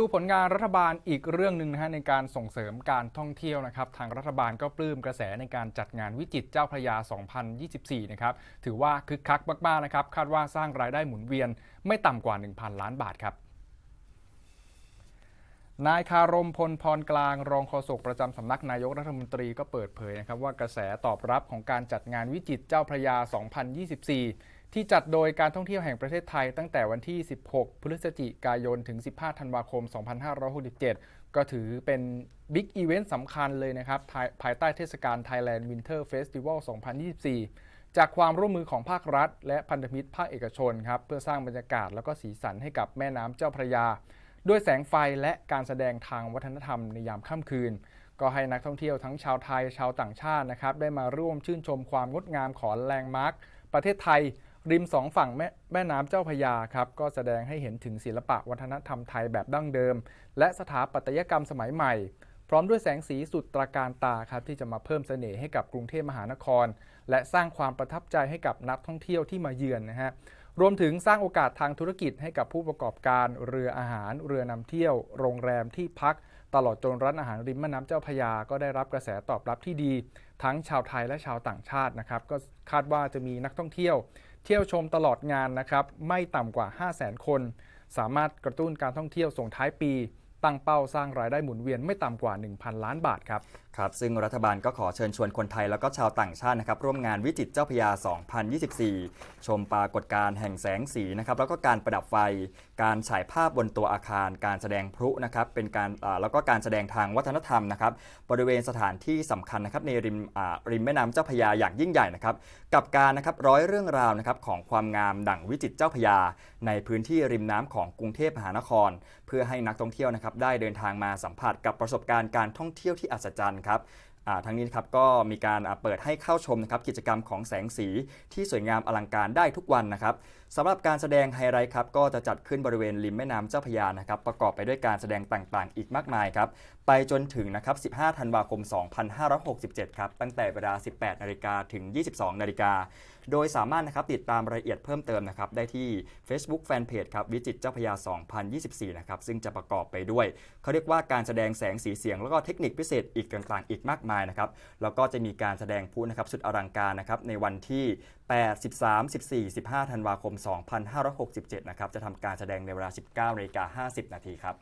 ดูผลงานรัฐบาลอีกเรื่องหนึ่งนะฮะในการส่งเสริมการท่องเที่ยวนะครับ ทางรัฐบาลก็ปลื้มกระแสในการจัดงานวิจิตเจ้าพระยา 2024 นะครับ ถือว่าคึกคักมากๆนะครับ คาดว่าสร้างรายได้หมุนเวียนไม่ต่ำกว่า 1,000 ล้านบาทครับนายคารมพลพรกลางรองโฆษกประจำสำนักนายกรัฐมนตรีก็เปิดเผยนะครับว่ากระแสตอบรับของการจัดงานวิจิตเจ้าพระยา 2024 ที่จัดโดยการท่องเที่ยวแห่งประเทศไทยตั้งแต่วันที่ 16 พฤศจิกายน ถึง 15 ธันวาคม 2567 ก็ถือเป็นบิ๊กอีเวนต์สำคัญเลยนะครับ ภายใต้เทศกาล Thailand Winter Festival 2024 จากความร่วมมือของภาครัฐ และพันธมิตรภาคเอกชนครับ เพื่อสร้างบรรยากาศแล้วก็สีสันให้กับแม่น้ำเจ้าพระยา ด้วยแสงไฟและการแสดงทางวัฒนธรรมในยามค่ำคืนก็ให้นักท่องเที่ยวทั้งชาวไทยชาวต่างชาตินะครับได้มาร่วมชื่นชมความงดงามของแลนด์มาร์คประเทศไทย ริมสองฝั่งแม่แม่น้ำเจ้าพยาครับก็แสดงให้เห็นถึงศิลปะวัฒนธรรมไทยแบบดั้งเดิม และสถาปัตยกรรมสมัยใหม่ พร้อมด้วยแสงสีสุดตระการตาครับที่จะมาเพิ่มเสน่ห์ให้กับกรุงเทพมหานคร และสร้างความประทับใจให้กับนักท่องเที่ยวที่มาเยือนนะฮะ รวมถึงสร้างโอกาสทางธุรกิจให้กับผู้ประกอบการเรืออาหาร เรือนำเที่ยว โรงแรมที่พัก ตลอดจนร้านอาหารริมแม่น้ำเจ้าพยา ก็ได้รับกระแสตอบรับที่ดี ทั้งชาวไทยและชาวต่างชาตินะครับก็คาดว่าจะมีนักท่องเที่ยว เที่ยวชมตลอดงานนะครับไม่ต่ำกว่า 5 0 0 0 0 0 คน สามารถกระตุ้นการท่องเที่ยวส่งท้ายปี ตั้งเป้าสร้างรายได้หมุนเวียนไม่ต่ำกว่า 1,000 ล้านบาทครับ ครับ ซึ่งรัฐบาลก็ขอเชิญชวนคนไทยแล้วก็ชาวต่างชาตินะครับร่วมงานวิจิตรเจ้าพยา 2024 ชมปรากฏการณ์แห่งแสงสีนะครับแล้วก็การประดับไฟ การฉายภาพบนตัวอาคาร การแสดงพลุนะครับเป็นการแล้วก็การแสดงทางวัฒนธรรมนะครับบริเวณสถานที่สำคัญนะครับในริมริมแม่น้ำเจ้าพยาอย่างยิ่งใหญ่นะครับกับการนะครับร้อยเรื่องราวนะครับของความงามดั่งวิจิตรเจ้าพยา ในพื้นที่ริมน้ำของกรุงเทพมหานคร เพื่อให้นักท่องเที่ยวนะครับได้เดินทางมาสัมผัสกับประสบการณ์การท่องเที่ยวที่อัศจรรย์ครับ ทั้งนี้นะครับก็มีการเปิดให้เข้าชมนะครับกิจกรรมของแสงสีที่สวยงามอลังการได้ทุกวันนะครับสำหรับการแสดงไฮไลท์ครับก็จะจัดขึ้นบริเวณริมแม่น้ำเจ้าพยานะครับประกอบไปด้วยการแสดงต่างๆ อีกมากมายครับไปจนถึงนะครับ 15 ธันวาคม 2567 ครับตั้งแต่เวลา 18 นาฬิกาถึง 22 นาฬิกาโดยสามารถนะครับติดตามรายละเอียดเพิ่มเติมนะครับได้ที่ Facebook Fanpage ครับวิจิตเจ้าพยา 2024 นะครับซึ่งจะประกอบไปด้วย เขาเรียกว่าการแสดงแสงสีเสียงแล้วก็เทคนิคพิเศษอีกต่างๆ อีกมากมายนะครับ แล้วก็จะมีการแสดงพลุนะครับสุดอลังการนะครับในวันที่ 8 13 14 15 ธันวาคม 2567 นะครับ จะทำการแสดงในเวลา 19นาฬิกา50 นาทีครับ